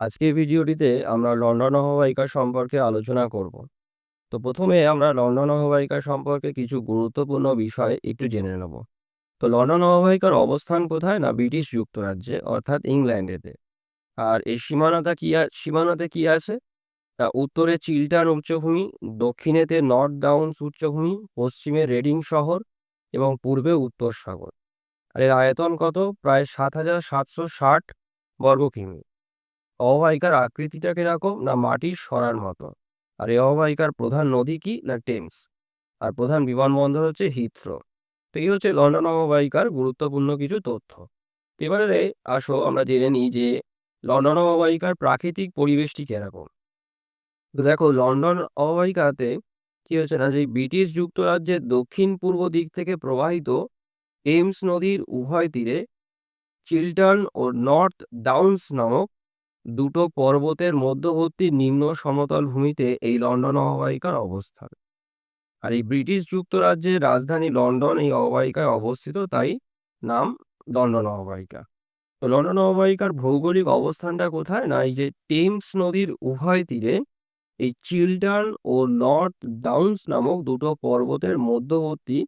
আজকের ভিডিওটিতে আমরা লন্ডন অববাহিকা সম্পর্কে আলোচনা করব। তো প্রথমে আমরা লন্ডন অববাহিকা সম্পর্কে কিছু গুরুত্বপূর্ণ বিষয় একটু জেনে নেব। তো লন্ডন অববাহিকার অবস্থান কোথায় না ব্রিটিশ যুক্তরাজ্যে, অর্থাৎ ইংল্যান্ডেতে? আর এই সীমানাটা কি সীমানাতে কি আছে? উত্তরে চিল্টান উচ্চভূমি, দক্ষিণেতে নর্থ ডাউনস উচ্চভূমি, পশ্চিমে রেডিং শহর এবং পূর্বে উত্তর সাগর। আর এর আয়তন কত? প্রায় সাত হাজার সাতশো ষাট বর্গ কিমি। অববাহিকার আকৃতিটা কীরকম না মাটির সরার মতো। আর এই অববাহিকার প্রধান নদী কি? না টেমস। আর প্রধান বিমানবন্দর হচ্ছে হিথ্রো। তো এই হচ্ছে লন্ডন অববাহিকার গুরুত্বপূর্ণ কিছু তথ্য। এবারে আসো আমরা জেনে নিই যে লন্ডন অববাহিকার প্রাকৃতিক পরিবেশটি কীরকম। তো দেখো, লন্ডন অববাহিকাতে কি হচ্ছে না যে ব্রিটিশ যুক্তরাজ্যের দক্ষিণ পূর্ব দিক থেকে প্রবাহিত টেমস নদীর উভয় তীরে চিল্টন ও নর্থ ডাউনস নামক দুটো পর্বতের মধ্যবর্তী নিম্ন সমতল ভূমিতে এই লন্ডন অববাহিকার অবস্থান। আর এই ব্রিটিশ যুক্তরাজ্যের রাজধানী লন্ডন এই অববাহিকায় অবস্থিত, তাই নাম লন্ডন অববাহিকা। তো লন্ডন অববাহিকার ভৌগোলিক অবস্থানটা কোথায়? না, এই যে টেমস নদীর উভয় তীরে এই চিল্ডার্ন ও নর্থ ডাউনস নামক দুটো পর্বতের মধ্যবর্তী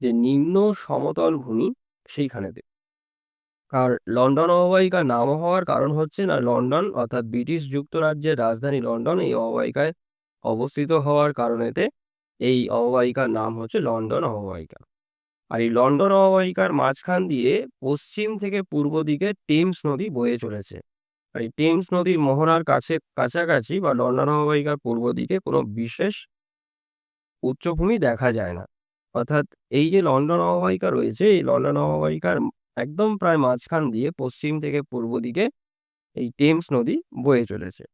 যে নিম্ন সমতল ভূমি, সেইখানেতে। আর লন্ডন অববাহিকার নাম হওয়ার কারণ হচ্ছে না, লন্ডন অর্থাৎ ব্রিটিশ যুক্তরাজ্যের রাজধানী লন্ডন এই অববাহিকায় অবস্থিত হওয়ার কারণেতে এই অববাহিকার নাম হচ্ছে লন্ডন অববাহিকা। আর এই লন্ডন অববাহিকার মাঝখান দিয়ে পশ্চিম থেকে পূর্ব দিকে টেমস নদী বয়ে চলেছে। আর এই টেমস নদীর মোহনার কাছে, কাছাকাছি বা লন্ডন অববাহিকার পূর্ব দিকে কোনো বিশেষ উচ্চভূমি দেখা যায় না। অর্থাৎ এই যে লন্ডন অববাহিকা রয়েছে, এই লন্ডন অববাহিকার একদম প্রায় মাঝখান দিয়ে পশ্চিম থেকে পূর্ব দিকে এই টেমস নদী বয়ে চলেছে।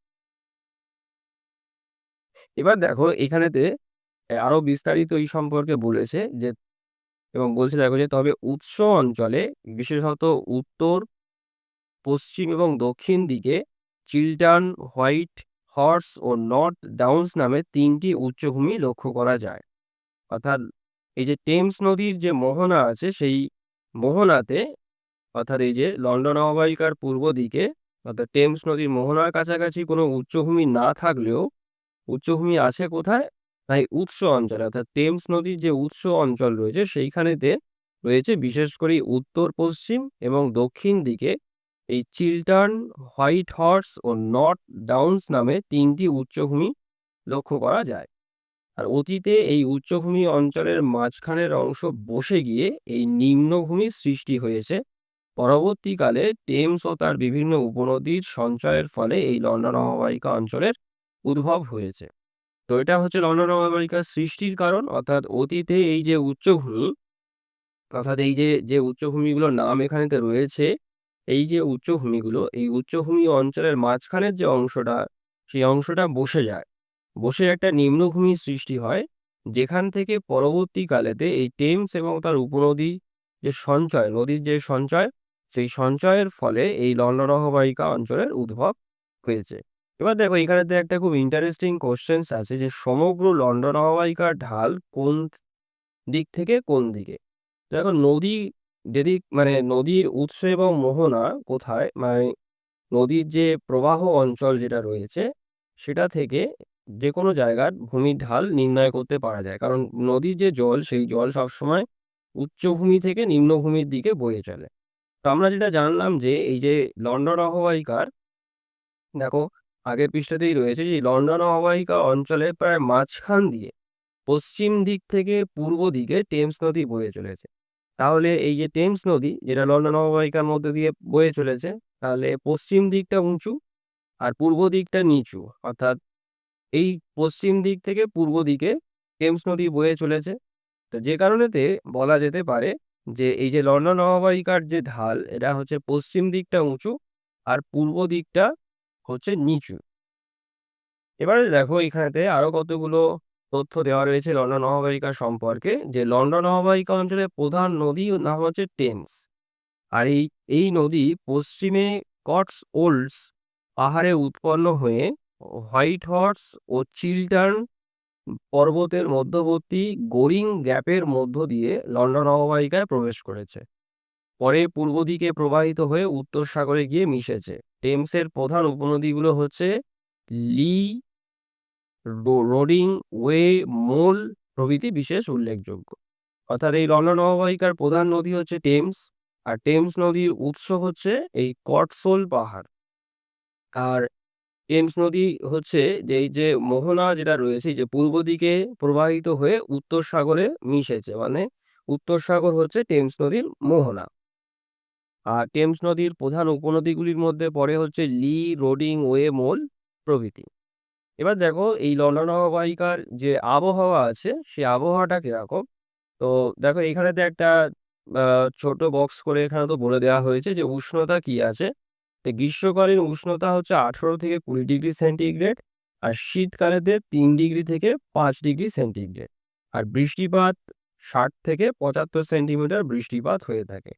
এবার দেখো এখানেতে আরও বিস্তারিত এই সম্পর্কে বলেছে যে, এবং বলছে দেখো যে, তবে উৎস অঞ্চলে, বিশেষত উত্তর, পশ্চিম এবং দক্ষিণ দিকে চিল্টান, হোয়াইট হর্স ও নর্থ ডাউনস নামে তিনটি উচ্চভূমি লক্ষ্য করা যায়। অর্থাৎ এই যে টেমস নদীর যে মোহনা আছে, সেই মোহনাতে, অর্থাৎ এই যে লন্ডন অববাহিকার পূর্ব দিকে, অর্থাৎ টেমস নদীর মোহনার কাছাকাছি কোনো উচ্চভূমি না থাকলেও উচ্চভূমি আছে কোথায়? এই উৎস অঞ্চলে, অর্থাৎ টেমস নদীর যে উৎস অঞ্চল রয়েছে, সেইখানেতে রয়েছে বিশেষ করে উত্তর, পশ্চিম এবং দক্ষিণ দিকে এই চিল্টার্ন হোয়াইট হর্স ও নর্থ ডাউনস নামে তিনটি উচ্চভূমি লক্ষ্য করা যায়। আর অতীতে এই উচ্চভূমি অঞ্চলের মাঝখানের অংশ বসে গিয়ে এই নিম্নভূমির সৃষ্টি হয়েছে। পরবর্তীকালে টেমস ও তার বিভিন্ন উপনদীর সঞ্চয়ের ফলে এই লন্ডন অববাহিকা অঞ্চলের উদ্ভব হয়েছে। তো এটা হচ্ছে লন্ডন অববাহিকার সৃষ্টির কারণ, অর্থাৎ অতীতে এই যে উচ্চভূমি, অর্থাৎ এই যে যে উচ্চভূমিগুলোর নাম এখানেতে রয়েছে, এই যে উচ্চভূমিগুলো, এই উচ্চভূমি অঞ্চলের মাঝখানের যে অংশটা, সেই অংশটা বসে যায়। বসে একটা নিম্নভূমির সৃষ্টি হয়, যেখান থেকে পরবর্তীকালেতে এই টেমস এবং তার উপনদী যে সঞ্চয়, নদীর যে সঞ্চয়, সেই সঞ্চয়ের ফলে এই লন্ডন অববাহিকা অঞ্চলের উদ্ভব হয়েছে। এবার দেখো, এখানেতে একটা খুব ইন্টারেস্টিং কোশ্চেন্স আছে যে সমগ্র লন্ডন অববাহিকার ঢাল কোন দিক থেকে কোন দিকে? দেখো, নদী যদি মানে নদীর উৎস এবং মোহনা কোথায়? মানে নদীর যে প্রবাহ অঞ্চল যেটা রয়েছে, সেটা থেকে যে কোনো জায়গার ভূমির ঢাল নির্ণয় করতে পারা যায়। কারণ নদীর যে জল, সেই জল সবসময় উচ্চভূমি থেকে নিম্নভূমির দিকে বয়ে চলে। তো আমরা যেটা জানলাম যে, এই যে লন্ডন অববাহিকার, দেখো, আগের পৃষ্ঠাতেই রয়েছে যে, লন্ডন অববাহিকা অঞ্চলে প্রায় মাঝখান দিয়ে পশ্চিম দিক থেকে পূর্ব দিকে টেমস নদী বয়ে চলেছে। তাহলে এই যে টেমস নদী, যেটা লন্ডন অববাহিকার মধ্যে দিয়ে বয়ে চলেছে, তাহলে পশ্চিম দিকটা উঁচু আর পূর্ব দিকটা নিচু। অর্থাৎ এই পশ্চিম দিক থেকে পূর্ব দিকে টেমস নদী বয়ে চলেছে। তো যে কারণেতে বলা যেতে পারে যে, এই যে লন্ডন অববাহিকার যে ঢাল, এটা হচ্ছে পশ্চিম দিকটা উঁচু আর পূর্ব দিকটা হচ্ছে নিচু। এবারে দেখো এখানেতে আরও কতগুলো তথ্য দেওয়া রয়েছে লন্ডন অববাহিকা সম্পর্কে, যে লন্ডন অববাহিকা অঞ্চলের প্রধান নদী নাম হচ্ছে টেমস। আর এই এই নদী পশ্চিমে কটস ওল্ডস পাহাড়ে উৎপন্ন হয়ে হোয়াইট হর্স ও চিল্টার্ন পর্বতের মধ্যবর্তী গোরিং গ্যাপের মধ্য দিয়ে লন্ডন অববাহিকায় প্রবেশ করেছে। পরে পূর্ব দিকে প্রবাহিত হয়ে উত্তর সাগরে গিয়ে মিশেছে। টেমসের প্রধান উপনদীগুলো হচ্ছে লি রোডিং, ওয়ে, মোল প্রভৃতি বিশেষ উল্লেখযোগ্য। অর্থাৎ এই লন্ডন অববাহিকার প্রধান নদী হচ্ছে টেমস, আর টেমস নদীর উৎস হচ্ছে এই কটসোল পাহাড়। আর টেমস নদী হচ্ছে যে, এই যে মোহনা যেটা রয়েছে যে পূর্ব দিকে প্রবাহিত হয়ে উত্তর সাগরে মিশেছে মানে উত্তর সাগর হচ্ছে টেমস নদীর মোহনা। আর টেমস নদীর প্রধান উপনদীগুলির মধ্যে পড়ে হচ্ছে লি, রোডিং, ওয়ে, মোল প্রভৃতি। এবার দেখো, এই লন্ডন অববাহিকার যে আবহাওয়া আছে সে আবহাওয়াটা কীরকম? তো দেখো, এখানেতে একটা ছোট বক্স করে এখানে তো বলে দেওয়া হয়েছে যে উষ্ণতা কি আছে? তো গ্রীষ্মকালীন উষ্ণতা হচ্ছে আঠেরো থেকে কুড়ি ডিগ্রি সেন্টিগ্রেড আর শীতকালেতে তিন ডিগ্রি থেকে পাঁচ ডিগ্রি সেন্টিগ্রেড। আর বৃষ্টিপাত ষাট থেকে পঁচাত্তর সেন্টিমিটার বৃষ্টিপাত হয়ে থাকে।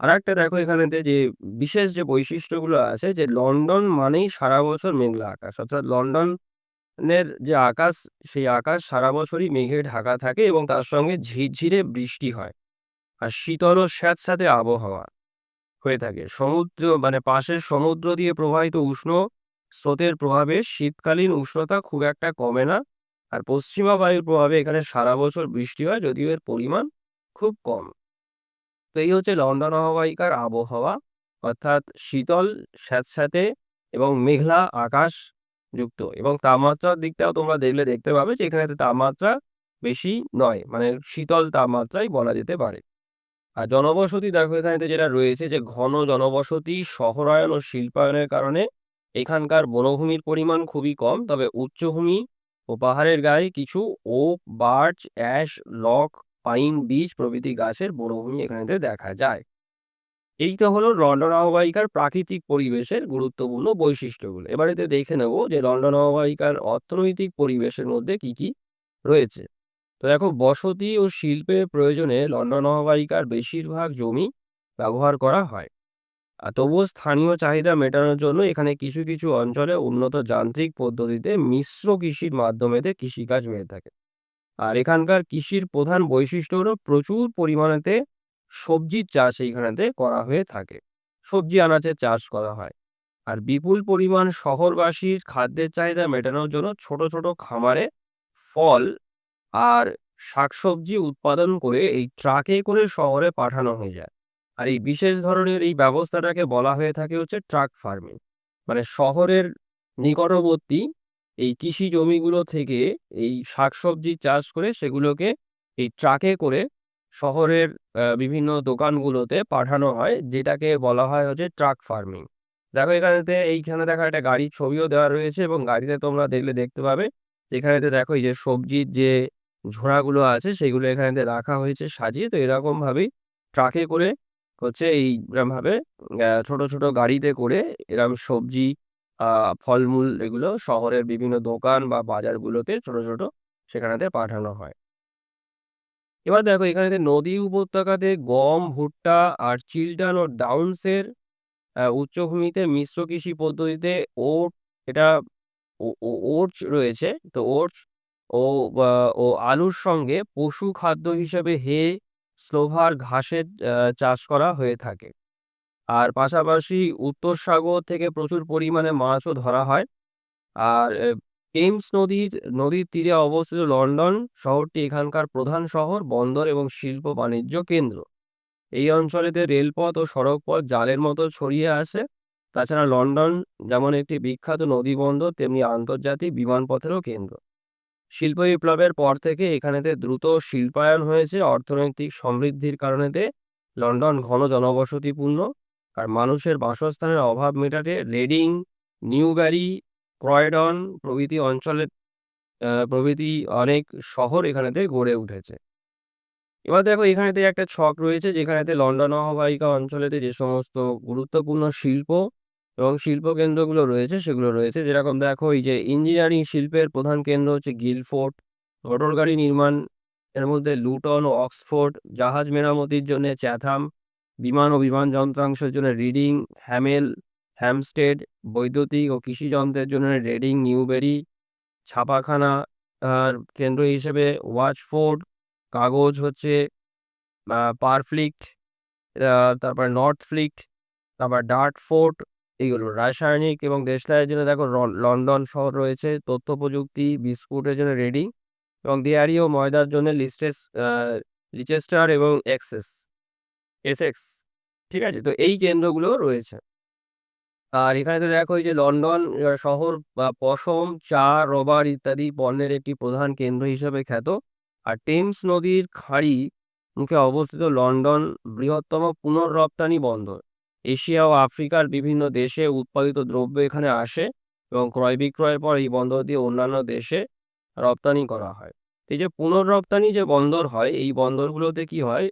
আর একটা দেখো এখানেতে যে বিশেষ যে বৈশিষ্ট্যগুলো আছে যে লন্ডন মানেই সারা বছর মেঘলা আকাশ। অর্থাৎ লন্ডনের যে আকাশ, সেই আকাশ সারা বছরই মেঘে ঢাকা থাকে এবং তার সঙ্গে ঝিরঝিরে বৃষ্টি হয়। আর শীতল ও স্যাঁতস্যাঁতে আবহাওয়া। হয়ে থাকে। সমুদ্র মানে পাশের সমুদ্র দিয়ে প্রবাহিত উষ্ণ স্রোতের প্রভাবে শীতকালীন উষ্ণতা খুব একটা কমে না। আর পশ্চিমা বায়ুর প্রভাবে এখানে সারা বছর বৃষ্টি হয়, যদিও এর পরিমাণ খুব কম। তো এই হচ্ছে লন্ডন অববাহিকার আবহাওয়া। অর্থাৎ শীতল, স্যাঁতস্যাঁতে এবং মেঘলা আকাশ যুক্ত এবং তাপমাত্রার দিকটাও তোমরা দেখলে দেখতে পাবে যে এখানে তাপমাত্রা বেশি নয় মানে শীতল তাপমাত্রাই বলা যেতে পারে। আর জনবসতি দেখো এখানে যেটা রয়েছে যে ঘন জনবসতি, শহরায়ন ও শিল্পায়নের কারণে এখানকার বনভূমির পরিমাণ খুবই কম। তবে উচ্চভূমি ও পাহাড়ের গায়ে কিছু ওক বার্চ, অ্যাশ, লক, পাইন বীজ প্রভৃতি গাছের বনভূমি এখানে দেখা যায়। এই তো হলো লন্ডন অববাহিকার প্রাকৃতিক পরিবেশের গুরুত্বপূর্ণ বৈশিষ্ট্যগুলো। এবারেতে দেখে নেব যে লন্ডন অববাহিকার অর্থনৈতিক পরিবেশের মধ্যে কি কি রয়েছে। তো দেখো বসতি ও শিল্পের প্রয়োজনে লন্ডন অববাহিকার বেশিরভাগ জমি ব্যবহার করা হয়। আর তবুও স্থানীয় চাহিদা মেটানোর জন্য এখানে কিছু কিছু অঞ্চলে উন্নত যান্ত্রিক পদ্ধতিতে মিশ্র কৃষির মাধ্যমেতে কৃষিকাজ হয়ে থাকে। আর এখানকার কৃষির প্রধান বৈশিষ্ট্য হলো প্রচুর পরিমাণেতে সবজির চাষ এইখানেতে করা হয়ে থাকে। সবজি আনাজের চাষ করা হয়। আর বিপুল পরিমাণ শহরবাসীর খাদ্যের চাহিদা মেটানোর জন্য ছোট ছোট খামারে ফল আর শাকসবজি উৎপাদন করে এই ট্রাকে করে শহরে পাঠানো হয়ে যায়। আর এই বিশেষ ধরনের এই ব্যবস্থাটাকে বলা হয়ে থাকে হচ্ছে ট্রাক ফার্মিং। মানে শহরের নিকটবর্তী এই কৃষি জমিগুলো থেকে এই শাকসবজি চাষ করে সেগুলোকে এই ট্রাকে করে শহরের বিভিন্ন দোকানগুলোতে পাঠানো হয়, যেটাকে বলা হয় হচ্ছে ট্রাক ফার্মিং। দেখো এখানেতে এইখানে দেখা একটা গাড়ির ছবিও দেওয়া রয়েছে এবং গাড়িতে তোমরা দেখলে দেখতে পাবে। যেখানেতে দেখো এই যে সবজির যে ঝোড়াগুলো আছে, সেগুলো এখানেতে রাখা হয়েছে সাজিয়ে। তো এরকমভাবেই ট্রাকে করে হচ্ছে এইরকমভাবে ছোট ছোট গাড়িতে করে এরকম সবজি ফলমূল এগুলো শহরের বিভিন্ন দোকান বা বাজারগুলোতে ছোট ছোট সেখানেতে পাঠানো হয়। এবার দেখো এখানে নদী উপত্যকাতে গম, ভুট্টা আর চিল্টান ও ডাউন্সের উচ্চভূমিতে মিশ্র কৃষি পদ্ধতিতে ওট, এটা ওটস রয়েছে। তো ওটস ও ও আলুর সঙ্গে পশু খাদ্য হিসেবে হে স্লোভার ঘাসের চাষ করা হয়ে থাকে। আর পাশাপাশি উত্তর সাগর থেকে প্রচুর পরিমাণে মাছও ধরা হয়। আর টেমস নদীর নদীর তীরে অবস্থিত লন্ডন শহরটি এখানকার প্রধান শহর বন্দর এবং শিল্প বাণিজ্য কেন্দ্র। এই অঞ্চলেতে রেলপথ ও সড়কপথ জালের মতো ছড়িয়ে আসে তাছাড়া লন্ডন যেমন একটি বিখ্যাত নদী বন্দর তেমনি আন্তর্জাতিক বিমানপথেরও কেন্দ্র। শিল্প বিপ্লবের পর থেকে এখানেতে দ্রুত শিল্পায়ন হয়েছে, অর্থনৈতিক সমৃদ্ধির কারণেতে। লন্ডন ঘন জনবসতিপূর্ণ, আর মানুষের বাসস্থানের অভাব মেটাতে রেডিং, নিউব্যারি, ক্রয়ডন প্রভৃতি অঞ্চলে প্রভৃতি অনেক শহর এখানেতে গড়ে উঠেছে। এবার দেখো এখানেতে একটা ছক রয়েছে, যেখানেতে লন্ডন অববাহিকা অঞ্চলেতে যে সমস্ত গুরুত্বপূর্ণ শিল্প এবং শিল্প কেন্দ্রগুলো রয়েছে, সেগুলো রয়েছে। যেরকম দেখো, এই যে ইঞ্জিনিয়ারিং শিল্পের প্রধান কেন্দ্র হচ্ছে গিলফোর্ট মোটর গাড়ি নির্মাণ, এর মধ্যে লুটন ও অক্সফোর্ড, জাহাজ মেরামতির জন্য চ্যাথাম, বিমান ও বিমান যন্ত্রাংশের জন্য রিডিং, হ্যামেল, হ্যামস্টেড, বৈদ্যুতিক ও কৃষি যন্ত্রের জন্য রেডিং, নিউবেরি, ছাপাখানা কেন্দ্র হিসেবে ওয়াচফোর্ড, কাগজ হচ্ছে পারফ্লিক্ট তারপর নর্থ ফ্লিক্ট তারপর ডার্ট ফোর্ট এইগুলো। রাসায়নিক এবং দেশলাইয়ের জন্য দেখো লন্ডন শহর রয়েছে তথ্য প্রযুক্তি বিস্কুটের জন্য রেডিং এবং ডেয়ারি ও ময়দার জন্য লিস্টেস লিচেস্টার এবং এক্সেস এসেক্স ঠিক আছে? তো এই কেন্দ্রগুলো রয়েছে। আর এখানে তো দেখো এই যে লন্ডন শহর বা পশম, চা, রবার ইত্যাদি পণ্যের একটি প্রধান কেন্দ্র হিসেবে খ্যাত। আর টেমস নদীর খাঁড়ি মুখে অবস্থিত লন্ডন বৃহত্তম পুনর্রপ্তানি বন্দর। এশিয়া ও আফ্রিকার বিভিন্ন দেশে উৎপাদিত দ্রব্য এখানে আসে এবং ক্রয় বিক্রয়ের পর এই বন্দর দিয়ে অন্যান্য দেশে রপ্তানি করা হয়। এই যে পুনর্রপ্তানি যে বন্দর হয়, এই বন্দরগুলোতে কি হয়?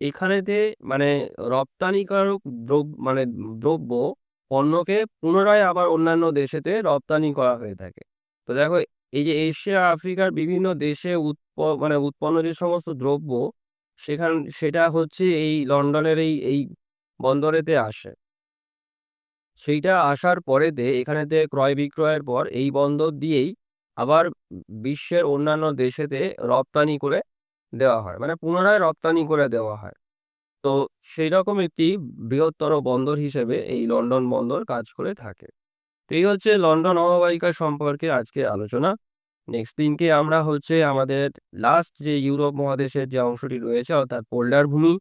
এখানেতে মানে রপ্তানিকারক দ্রব্য মানে দ্রব্য পণ্যকে পুনরায় আবার অন্যান্য দেশেতে রপ্তানি করা হয়ে থাকে। তো দেখো, এই যে এশিয়া, আফ্রিকার বিভিন্ন দেশে উৎপ মানে উৎপন্ন যে সমস্ত দ্রব্য, সেখান, সেটা হচ্ছে এই লন্ডনের এই এই বন্দরেতে আসে। সেইটা আসার পরেতে এখানেতে ক্রয় বিক্রয়ের পর এই বন্দর দিয়েই আবার বিশ্বের অন্যান্য দেশেতে রপ্তানি করে দেওয়া হয়। মানে পুনরায় রপ্তানি করে দেওয়া হয়। তো সেই রকম একটি বৃহত্তর বন্দর হিসেবে এই লন্ডন বন্দর কাজ করে থাকে। তো এই হচ্ছে লন্ডন অববাহিকা সম্পর্কে আজকে আলোচনা। নেক্সট দিনকে আমরা হচ্ছে আমাদের লাস্ট যে ইউরোপ মহাদেশের যে অংশটি রয়েছে, অর্থাৎ পোল্ডার ভূমি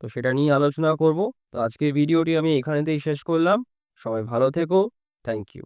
তো সেটা নিয়ে আলোচনা করব। তো আজকের ভিডিওটি আমি এখানেতেই শেষ করলাম। সবাই ভালো থেকো। Thank you.